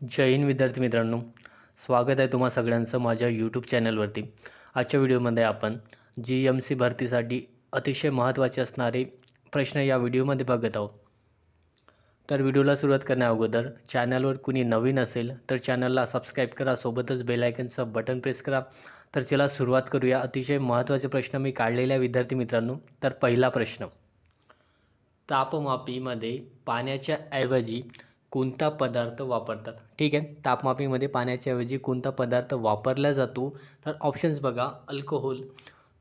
जय हिंद विद्यार्थी मित्रांनो. स्वागत आहे तुम्हा सगळ्यांचं माझ्या यूट्यूब चॅनलवरती आजच्या व्हिडिओमध्ये आपण जी एम सी भरतीसाठी अतिशय महत्त्वाचे असणारे प्रश्न या व्हिडिओमध्ये बघत आहोत. तर व्हिडिओला सुरुवात करण्या अगोदर चॅनलवर कुणी नवीन असेल तर चॅनलला सबस्क्राईब करा सोबतच बेलायकनचं बटन प्रेस करा. तर चला सुरुवात करूया. अतिशय महत्त्वाचे प्रश्न मी काढलेल्या विद्यार्थी मित्रांनो. तर पहिला प्रश्न. तापमापीमध्ये पाण्याच्या ऐवजी कोणता पदार्थ वापरतात. ठीक आहे? तापमापीमध्ये पाण्याच्या ऐवजी कोणता पदार्थ वापरला जातो तर ऑप्शन्स बघा. अल्कोहोल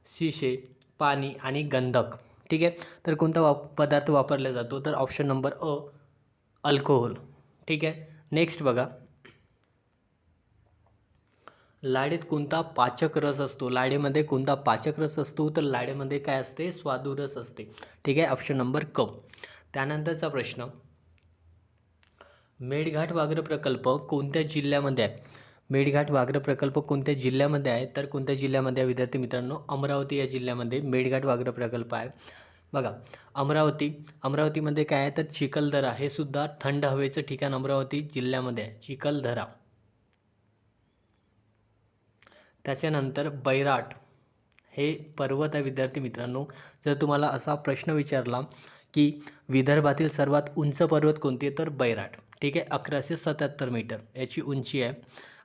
शिशे पाणी आणि गंधक. ठीक आहे? तर कोणता वाप पदार्थ वापरला जातो तर ऑप्शन नंबर अ अल्कोहोल ठीक आहे? नेक्स्ट बघा. लाडेत कोणता पाचक रस असतो? लाडेमध्ये कोणता पाचक रस असतो? तर लाडेमध्ये काय असते? स्वादुरस असते. ठीक आहे? ऑप्शन नंबर क. त्यानंतरचा प्रश्न. मेळघाट व्याघ्र प्रकल्प कोणत्या जिल्ह्यामध्ये आहे? मेळघाट व्याघ्र प्रकल्प कोणत्या जिल्ह्यामध्ये आहे? तर कोणत्या जिल्ह्यामध्ये आहे? विद्यार्थी मित्रांनो अमरावती या जिल्ह्यामध्ये मेळघाट व्याघ्र प्रकल्प आहे. बघा अमरावती अमरावतीमध्ये काय आहे? तर चिखलदरा हे सुद्धा थंड हवेचं ठिकाण अमरावती जिल्ह्यामध्ये आहे. चिखलदरा. त्याच्यानंतर बैराट हे पर्वत आहे विद्यार्थी मित्रांनो. जर तुम्हाला असा प्रश्न विचारला की विदर्भातील सर्वात उंच पर्वत कोणते? तर बैराट. ठीक आहे? अकराशे सत्याहत्तर मीटर. याची उंची आहे.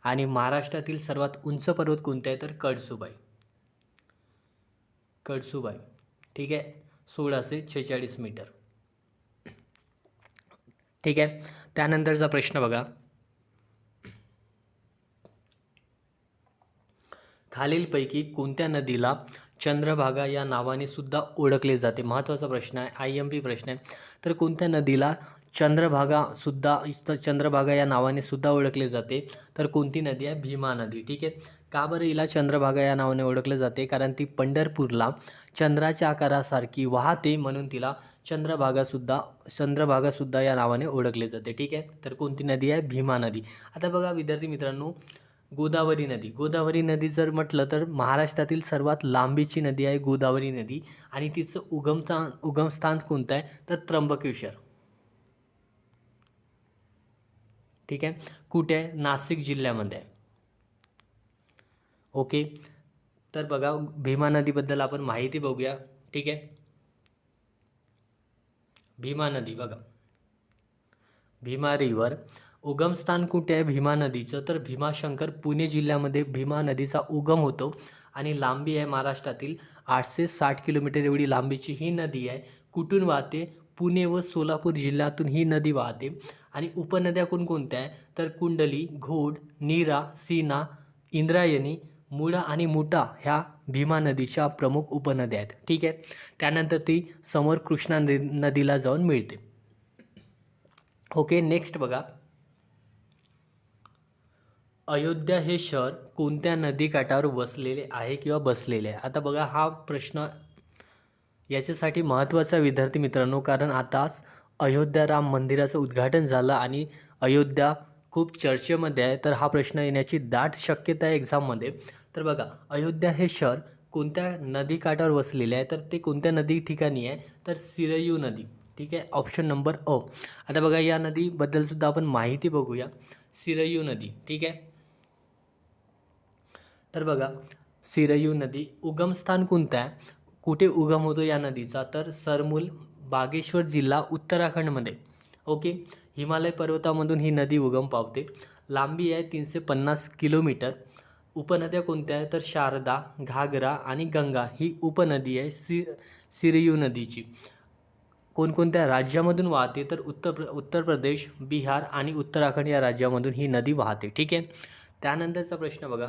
आणि महाराष्ट्रातील सर्वात उंच पर्वत कोणते आहे? तर कडसूबाई कडसूबाई ठीक आहे? सोळाशे छेचाळीस मीटर. ठीक आहे? त्यानंतरचा प्रश्न बघा. खालीलपैकी कोणत्या नदीला चंद्रभागा या नावाने सुद्धा ओळखले जाते. महत्त्वाचा प्रश्न आहे आय एम पी प्रश्न आहे. तर कोणत्या नदीला चंद्रभागा सुद्धा चंद्रभागा या नावाने सुद्धा ओळखले जाते? तर कोणती नदी आहे? भीमा नदी. ठीक आहे? का बरं हिला चंद्रभागा या नावाने ओळखले जाते? कारण ती पंढरपूरला चंद्राच्या आकारासारखी वाहते म्हणून तिला चंद्रभागासुद्धा चंद्रभागासुद्धा या नावाने ओळखले जाते. ठीक आहे? तर कोणती नदी आहे? भीमा नदी. आता बघा विद्यार्थी मित्रांनो गोदावरी नदी. गोदावरी नदी जर म्हटलं तर महाराष्ट्रातील सर्वात लांबीची नदी आहे गोदावरी नदी आणि तिचं उगमस्थान उगमस्थान कोणतं आहे? तर त्र्यंबकेश्वर. ठीक आहे? कुठे आहे? नाशिक जिल्ह्यामध्ये आहे. ओके? तर बघा भीमा नदीबद्दल आपण माहिती बघूया. ठीक आहे? भीमा नदी बघा. भीमा रिव्हर उगमस्थान कुठे आहे? भीमा नदीचं. तर भीमाशंकर पुणे जिल्ह्यामध्ये भीमा नदीचा उगम होतो आणि लांबी आहे महाराष्ट्रातील आठशे साठ किलोमीटर एवढी लांबीची ही नदी आहे. कुठून वाहते? पुणे व सोलापूर जिल्ह्यातून ही नदी वाहते. आणि उपनद्या कोणकोणत्या आहे? तर कुंडली घोड नीरा सीना इंद्रायणी मुळा आणि मुठा ह्या भीमा नदीच्या प्रमुख उपनद्या आहेत. ठीक आहे? त्यानंतर ती समोर कृष्णा नदी नदीला जाऊन मिळते. ओके नेक्स्ट बघा. अयोध्या हे शहर कोणत्या नदीकाठावर वसलेले आहे किंवा बसलेले आहे? आता बघा हा प्रश्न याच्यासाठी महत्त्वाचा विद्यार्थी मित्रांनो कारण आताच अयोध्या राम मंदिराचं उद्घाटन झालं आणि अयोध्या खूप चर्चेमध्ये आहे. तर हा प्रश्न येण्याची दाट शक्यता आहे एक्झाममध्ये तर बघा अयोध्या हे शहर कोणत्या नदीकाठावर वसलेले आहे? तर ते कोणत्या नदी ठिकाणी आहे? तर सिरयू नदी. ठीक आहे? ऑप्शन नंबर अ आता बघा या नदीबद्दलसुद्धा आपण माहिती बघूया. सिरयू नदी. ठीक आहे? तर बघा सिरयू नदी उगमस्थान कोणतं आहे? कुठे उगम होतो या नदीचा? तर सरमूल बागेश्वर जिल्हा उत्तराखंडमध्ये. ओके? हिमालय पर्वतामधून ही नदी उगम पावते. लांबी आहे तीनशे पन्नास किलोमीटर. उपनद्या कोणत्या आहे तर शारदा घागरा आणि गंगा ही उपनदी आहे सि सिरयू नदीची. कोणकोणत्या राज्यामधून वाहते? तर उत्तर प्र उत्तर प्रदेश बिहार आणि उत्तराखंड या राज्यामधून ही नदी वाहते. ठीक आहे? त्यानंतरचा प्रश्न बघा.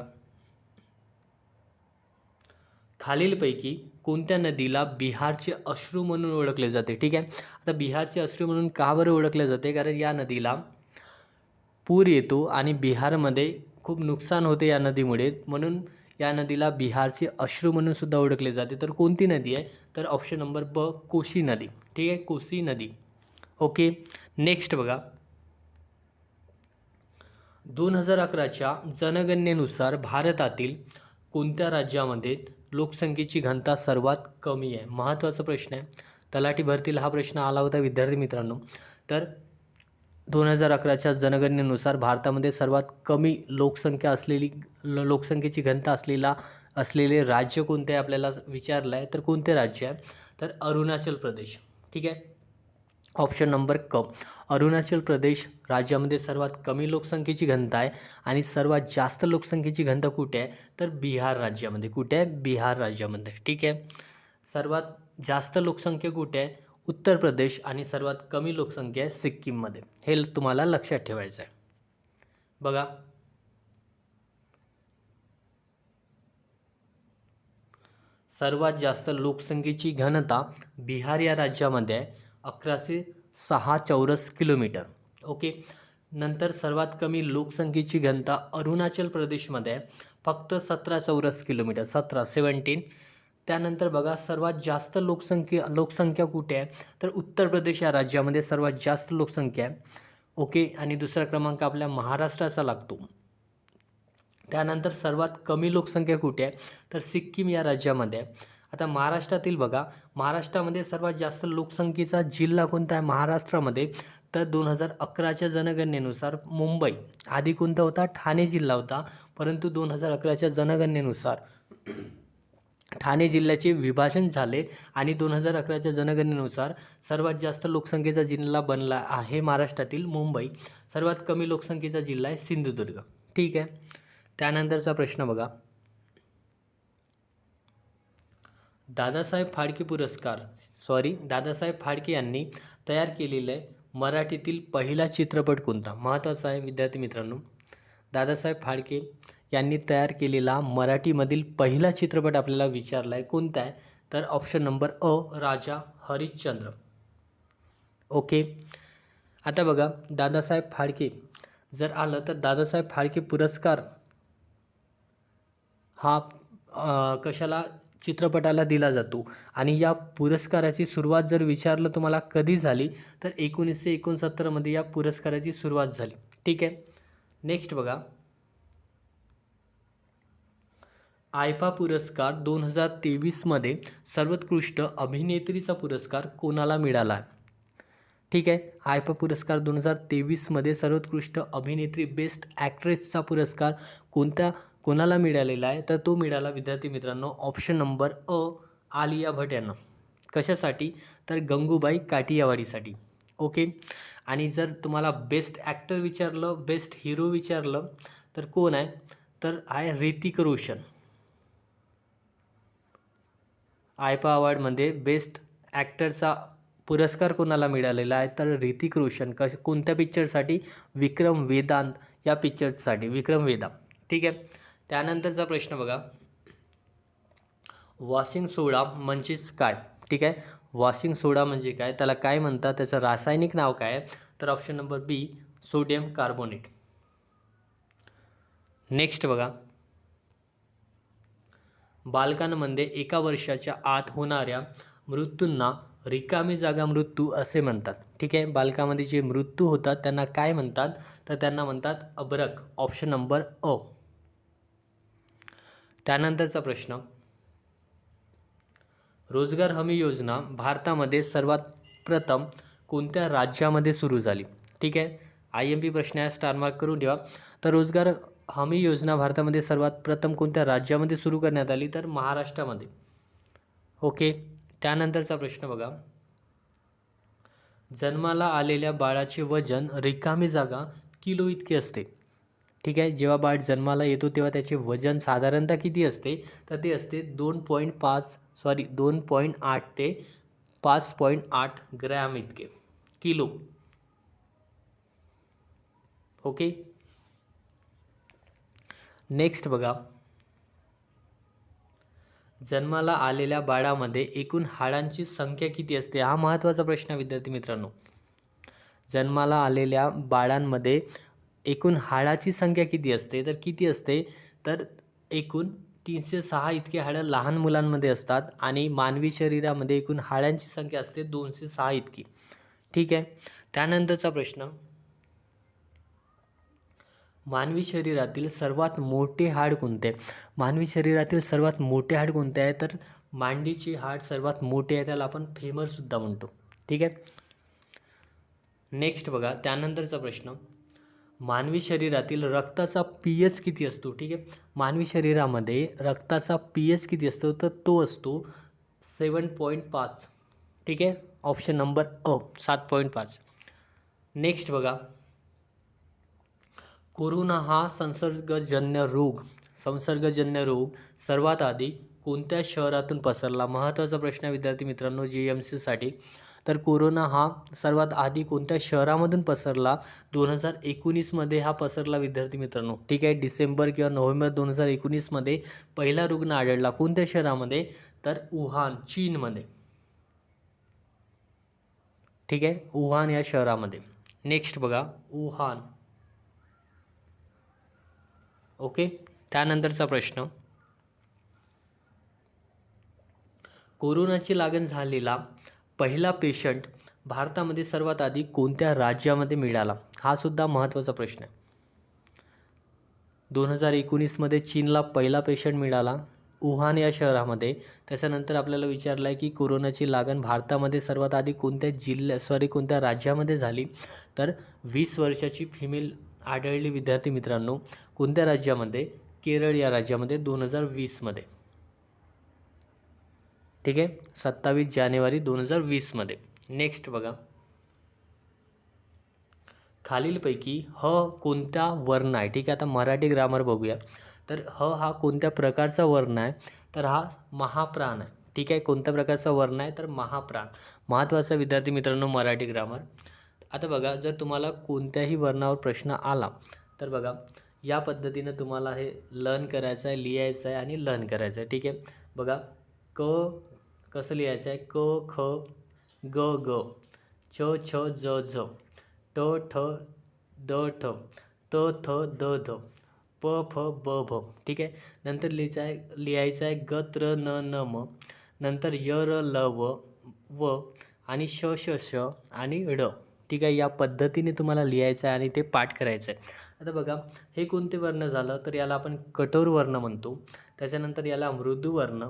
खालीलपैकी कोणत्या नदीला बिहारचे अश्रू म्हणून ओळखले जाते? ठीक आहे. आता बिहारचे अश्रू म्हणून का बरं ओळखले जाते? कारण या नदीला पूर येतो आणि बिहारमध्ये खूप नुकसान होते या नदीमुळे. म्हणून या नदीला बिहारचे अश्रू म्हणून सुद्धा ओळखले जाते. तर कोणती नदी आहे? तर ऑप्शन नंबर ब कोशी नदी. ठीक आहे? कोसी नदी. ओके नेक्स्ट बघा. दोन हजार अकराच्या जनगणनेनुसार भारतातील कोणत्या राज्यामध्ये लोकसंख्येची घनता सर्वात कमी आहे? महत्त्वाचा प्रश्न आहे. तलाठी भरतीला हा प्रश्न आला होता विद्यार्थी मित्रांनो. तर दोन हजार अकराच्या जनगणनेनुसार भारतामध्ये सर्वात कमी लोकसंख्या असलेली ल लोकसंख्येची घनता असलेला असलेले राज्य कोणते आहे आपल्याला विचारलं आहे तर कोणते राज्य आहे? तर अरुणाचल प्रदेश. ठीक आहे? ऑप्शन नंबर क. अरुणाचल प्रदेश राज्यामध्ये सर्वात कमी लोकसंख्येची घनता आहे आणि सर्वात जास्त लोकसंख्येची घनता कुठे आहे? तर बिहार राज्यामध्ये. कुठे आहे? बिहार राज्यामध्ये. ठीक आहे? सर्वात जास्त लोकसंख्या कुठे आहे? उत्तर प्रदेश आणि सर्वात कमी लोकसंख्या आहे सिक्कीममध्ये. हे तुम्हाला लक्षात ठेवायचं आहे. बघा. सर्वात जास्त लोकसंख्येची घनता बिहार या राज्यामध्ये आहे. अकराशे सहा चौरस किलोमीटर. ओके? नंतर सर्वात कमी लोकसंख्येची घनता अरुणाचल प्रदेशमध्ये आहे. फक्त सतरा चौरस किलोमीटर सतरा सेवन्टीन त्यानंतर बघा सर्वात जास्त लोकसंख्या लोकसंख्या कुठे आहे? तर उत्तर प्रदेश या राज्यामध्ये सर्वात जास्त लोकसंख्या आहे. ओके? आणि दुसरा क्रमांक आपल्या महाराष्ट्राचा लागतो. त्यानंतर सर्वात कमी लोकसंख्या कुठे आहे? तर सिक्कीम या राज्यामध्ये आहे. आता महाराष्ट्रातील बघा महाराष्ट्रामध्ये सर्वात जास्त लोकसंख्येचा जिल्हा कोणता आहे? महाराष्ट्रामध्ये. तर दोन हजार अकराच्या जनगणनेनुसार मुंबई आधी कोणता होता? ठाणे जिल्हा होता. परंतु दोन हजार अकराच्या जनगणनेनुसार ठाणे जिल्ह्याचे विभाजन झाले आणि दोन हजार अकराच्या जनगणनेनुसार सर्वात जास्त लोकसंख्येचा जिल्हा बनला आहे महाराष्ट्रातील मुंबई. सर्वात कमी लोकसंख्येचा जिल्हा आहे सिंधुदुर्ग. ठीक आहे? त्यानंतरचा प्रश्न बघा. दादासाहेब फाळके पुरस्कार सॉरी दादासाहेब फाळके यांनी तयार केलेले मराठीतील पहिला चित्रपट कोणता? महत्त्वाचा आहे विद्यार्थी मित्रांनो. दादासाहेब फाळके यांनी तयार केलेला मराठीमधील पहिला चित्रपट आपल्याला विचारला आहे. कोणता आहे? तर ऑप्शन नंबर अ राजा हरिश्चंद्र. ओके. आता बघा दादासाहेब फाळके जर आलं तर दादासाहेब फाळके पुरस्कार हा कशाला चित्रपटाला दिला जातो. आणि या पुरस्काराची सुरुवात जर विचारलं तुम्हाला कधी झाली तर एकोणीसशे एकोणसत्तरमध्ये या पुरस्काराची सुरुवात झाली. ठीक आहे? नेक्स्ट बघा. आयफा पुरस्कार दोन हजार तेवीसमध्ये सर्वोत्कृष्ट अभिनेत्रीचा पुरस्कार कोणाला मिळाला? आहे ठीक आहे? आयफा पुरस्कार दोन हजार तेवीसमध्ये सर्वोत्कृष्ट अभिनेत्री बेस्ट ॲक्ट्रेसचा पुरस्कार कोणत्या कोणाला मिळालेला आहे? तर तो मिळाला विद्यार्थी मित्रांनो ऑप्शन नंबर अ आलिया भट यांना. कशासाठी? तर गंगूबाई काटियावाडीसाठी ओके आणि जर तुम्हाला बेस्ट ॲक्टर विचारलं बेस्ट हिरो विचारलं तर कोण आहे? तर आहे ऋतिक रोशन. आयपा अवॉर्डमध्ये बेस्ट ॲक्टरचा पुरस्कार कोणाला मिळालेला आहे? तर ऋतिक रोशन. कश कोणत्या पिक्चरसाठी विक्रम वेदांत या पिक्चरसाठी विक्रम वेदा ठीक आहे? त्यानंतरचा प्रश्न बघा. वॉशिंग सोडा म्हणजेच काय? ठीक आहे? वॉशिंग सोडा म्हणजे काय? त्याला काय म्हणतात? त्याचं रासायनिक नाव काय? आहे तर option number B sodium carbonate next बघा. बालकांमध्ये एका वर्षाच्या आत होणाऱ्या मृत्यूंना रिकामी जागा मृत्यू असे म्हणतात. ठीक आहे? बालकामध्ये जे मृत्यू होतात त्यांना काय म्हणतात? तर त्यांना म्हणतात अब्रक ऑप्शन नंबर अ त्यानंतरचा प्रश्न. रोजगार हमी योजना भारतामध्ये सर्वात प्रथम कोणत्या राज्यामध्ये सुरू झाली? ठीक आहे? आय एम पी प्रश्न आहे स्टारमार्क करून ठेवा. तर रोजगार हमी योजना भारतामध्ये सर्वात प्रथम कोणत्या राज्यामध्ये सुरू करण्यात आली? तर महाराष्ट्रामध्ये. ओके? त्यानंतरचा प्रश्न बघा. जन्माला आलेल्या बाळाचे वजन रिकामी जागा किलो इतके असते. ठीक आहे? जेव्हा बाळ जन्माला येतो तेव्हा त्याचे वजन साधारणतः किती असते? तर ते असते दोन पॉईंट पाच सॉरी दोन पॉईंट आठ ते पाच पॉईंट आठ ग्रॅम इतके. किलो. ओके? नेक्स्ट बघा. जन्माला आलेल्या बाळामध्ये एकूण हाडांची संख्या किती असते? हा महत्त्वाचा प्रश्न विद्यार्थी मित्रांनो. जन्माला आलेल्या बाळांमध्ये एकूण हाडाची संख्या किती असते? तर किती असते? तर एकूण तीनशे सहा इतके हाडं लहान मुलांमध्ये असतात आणि मानवी शरीरामध्ये एकूण हाडांची संख्या असते दोनशे सहा इतकी. ठीक आहे? त्यानंतरचा प्रश्न. मानवी शरीरातील सर्वात मोठे हाड कोणते? मानवी शरीरातील सर्वात मोठे हाड कोणते आहे? तर मांडीचे हाड सर्वात मोठे आहे त्याला आपण फेमरसुद्धा म्हणतो. ठीक आहे? नेक्स्ट बघा त्यानंतरचा प्रश्न. मानवी शरीरातील रक्ताचा पी एच किती असतो? ठीक आहे? मानवी शरीरामध्ये रक्ताचा पी एच किती असतो? तर तो असतो सेवन पॉईंट पाच ठीक आहे? ऑप्शन नंबर अ सात पॉईंट पाच नेक्स्ट बघा. कोरोना हा संसर्गजन्य रोग. संसर्गजन्य रोग सर्वात आधी कोणत्या शहरातून पसरला? महत्त्वाचा प्रश्न विद्यार्थी मित्रांनो जी एम सीसाठी तर कोरोना हा सर्वात आधी कोणत्या शहरामधून पसरला? दोन हजार एकोणीसमध्ये हा पसरला विद्यार्थी मित्रांनो. ठीक आहे डिसेंबर किंवा नोव्हेंबर दोन हजार एकोणीसमध्ये पहिला रुग्ण आढळला. कोणत्या शहरामध्ये? तर वुहान चीनमध्ये. ठीक आहे वुहान या शहरामध्ये. नेक्स्ट बघा वुहान. ओके त्यानंतरचा प्रश्न. कोरोनाची लागण झालेला पहिला पेशंट भारतामध्ये सर्वात आधी कोणत्या राज्यामध्ये मिळाला? हा सुद्धा महत्त्वाचा प्रश्न आहे. दोन हजार एकोणीसमध्ये चीनला पहिला पेशंट मिळाला. वुहान या शहरामध्ये. त्याच्यानंतर आपल्याला विचारलं आहे की कोरोनाची लागण भारतामध्ये सर्वात आधी कोणत्या जिल्ह्या सॉरी कोणत्या राज्यामध्ये झाली? तर वीस वर्षाची फिमेल आढळली विद्यार्थी मित्रांनो कोणत्या राज्यामध्ये? केरळ या राज्यामध्ये दोन हजार वीसमध्ये. ठीक आहे? सत्तावीस जानेवारी दोन हजार वीसमध्ये. नेक्स्ट बघा. खालीलपैकी ह कोणता वर्ण आहे? ठीक आहे आता मराठी ग्रामर बघूया. तर ह हा कोणत्या प्रकारचा वर्ण आहे? तर हा महाप्राण आहे. ठीक आहे कोणत्या प्रकारचा वर्ण आहे? तर महाप्राण. महत्त्वाचा विद्यार्थी मित्रांनो मराठी ग्रामर आता बघा जर तुम्हाला कोणत्याही वर्णावर प्रश्न आला तर बघा या पद्धतीनं तुम्हाला हे लर्न करायचं आहे लिहायचं आहे आणि लर्न करायचं आहे. ठीक आहे? बघा क कसं लिहायचं आहे क ख ग ग. च छ ज झ ट ठ द ठ. त थ द ध. प फ ब भ. ठीक आहे? नंतर लिहायचं आहे लिहायचं आहे ग त्र न न म. नंतर य र ल व व आणि श श श आणि ड. ठीक आहे? या पद्धतीने तुम्हाला लिहायचं आहे आणि ते पाठ करायचं आहे आता बघा हे कोणते वर्ण झालं? तर याला आपण कठोर वर्ण म्हणतो. त्याच्यानंतर याला मृदू वर्ण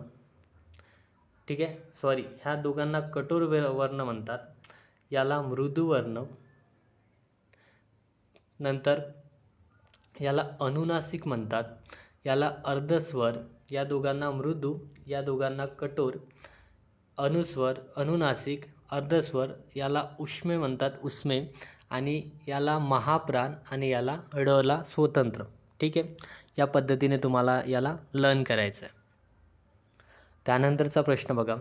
ठीक आहे? सॉरी ह्या दोघांना कठोर वे वर्ण म्हणतात. याला मृदू वर्ण. नंतर याला अनुनासिक म्हणतात. याला अर्धस्वर. या दोघांना मृदू. या दोघांना कठोर. अनुस्वर अनुनासिक. अर्धस्वर. याला उष्मे म्हणतात उष्मे. आणि याला महाप्राण आणि याला ळला स्वतंत्र. ठीक आहे? या पद्धतीने तुम्हाला याला लर्न करायचं आहे त्यानंतरचा प्रश्न बघा.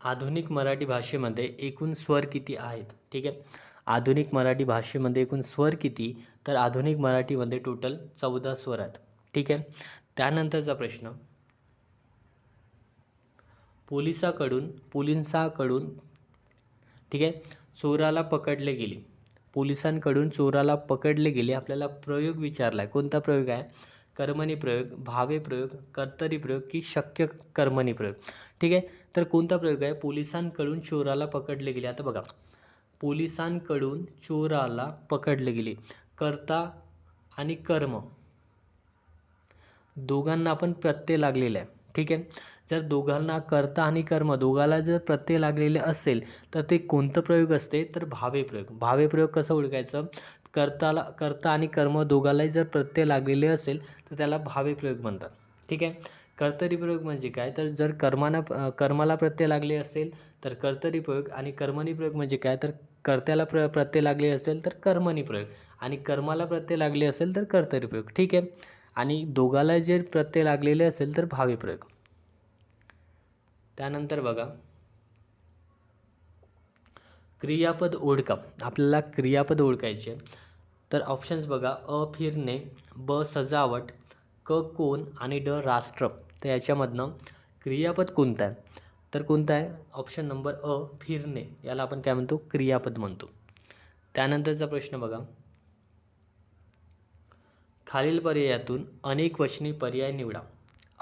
आधुनिक मराठी भाषेमध्ये एकूण स्वर किती आहेत? ठीक आहे? आधुनिक मराठी भाषेमध्ये एकूण स्वर किती? तर आधुनिक मराठीमध्ये टोटल चौदा स्वर आहेत. ठीक आहे? त्यानंतरचा प्रश्न. पोलिसाकडून पोलिसांकडून ठीक आहे? चोराला पकडले गेले. पोलिसांकडून चोराला पकडले गेले. आपल्याला प्रयोग विचारला आहे कोणता प्रयोग आहे? कर्मणी प्रयोग भावे प्रयोग कर्तरी प्रयोग की शक्य कर्मणी प्रयोग. ठीक आहे? तर कोणता प्रयोग आहे? पोलिसांकडून चोराला पकडले गेले. आता बघा. पोलिसांकडून चोराला पकडले गेले. कर्ता आणि कर्म. दोघांना आपण प्रत्यय लागलेला आहे. ठीक आहे? जर दोघांना कर्ता आणि कर्म दोघाला जर प्रत्यय लागलेले असेल तर ते कोणतं प्रयोग असते? तर भावे प्रयोग. भावे प्रयोग कसं ओळखायचं? कर्ताला कर्ता आणि कर्म दोघालाही जर प्रत्यय लागलेले असेल तर त्याला भावे प्रयोग म्हणतात. ठीक आहे? कर्तरी प्रयोग म्हणजे काय? तर जर कर्माना कर्माला प्रत्यय लागले असेल तर कर्तरी प्रयोग आणि कर्मणी प्रयोग म्हणजे काय? तर कर्त्याला प्र प्रत्यय लागले असेल तर कर्मणी प्रयोग. आणि कर्माला प्रत्यय लागले असेल तर कर्तरी प्रयोग. ठीक आहे? आणि दोघाला जर प्रत्यय लागलेले असेल तर भावे प्रयोग. त्यानंतर बघा. क्रियापद ओळखा. आपल्याला क्रियापद ओळखायचे तर ऑप्शन्स बघा अ फिरणे ब सजावट क कोण आणि ड राष्ट्र. तर याच्यामधनं क्रियापद कोणतं आहे? तर कोणतं आहे? ऑप्शन नंबर अ फिरणे. याला आपण काय म्हणतो? क्रियापद म्हणतो. त्यानंतरचा प्रश्न बघा. खालील पर्यायातून अनेक वचनी पर्याय निवडा.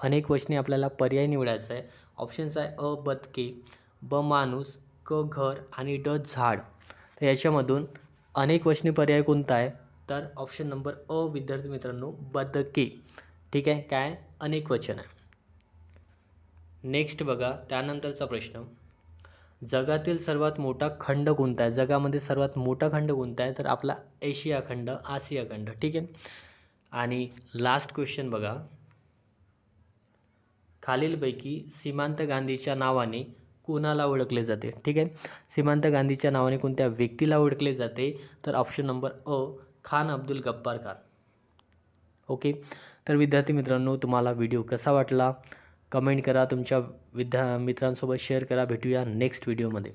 अनेक वचनी आपल्याला पर्याय निवडायचा आहे. ऑप्शन्स आहे अ बदके ब माणूस क घर आणि ड झाड. तर याच्यामधून अनेक वचनी पर्याय कोणता आहे? तर ऑप्शन नंबर अ विद्यार्थी मित्रांनो बदके. ठीक आहे? काय? अनेक वचन आहे. नेक्स्ट बघा त्यानंतरचा प्रश्न. जगातील सर्वात मोठा खंड कोणता आहे? जगामध्ये सर्वात मोठा खंड कोणता आहे? तर आपला एशिया खंड आशिया खंड. ठीक आहे? आणि लास्ट क्वेश्चन बघा. खालीलपैकी सीमांत गांधीच्या नावाने कोणाला ओळखले जाते? ठीक आहे. सीमांत गांधीच्या नावाने कोणत्या व्यक्तीला ओळखले जाते? तर ऑप्शन नंबर अ खान अब्दुल गब्बार खान. ओके तर विद्यार्थी मित्रांनो तुम्हाला व्हिडिओ कसा वाटला? कमेंट करा. तुमच्या विद्या मित्रांसोबत शेअर करा. भेटूया नेक्स्ट व्हिडिओमध्ये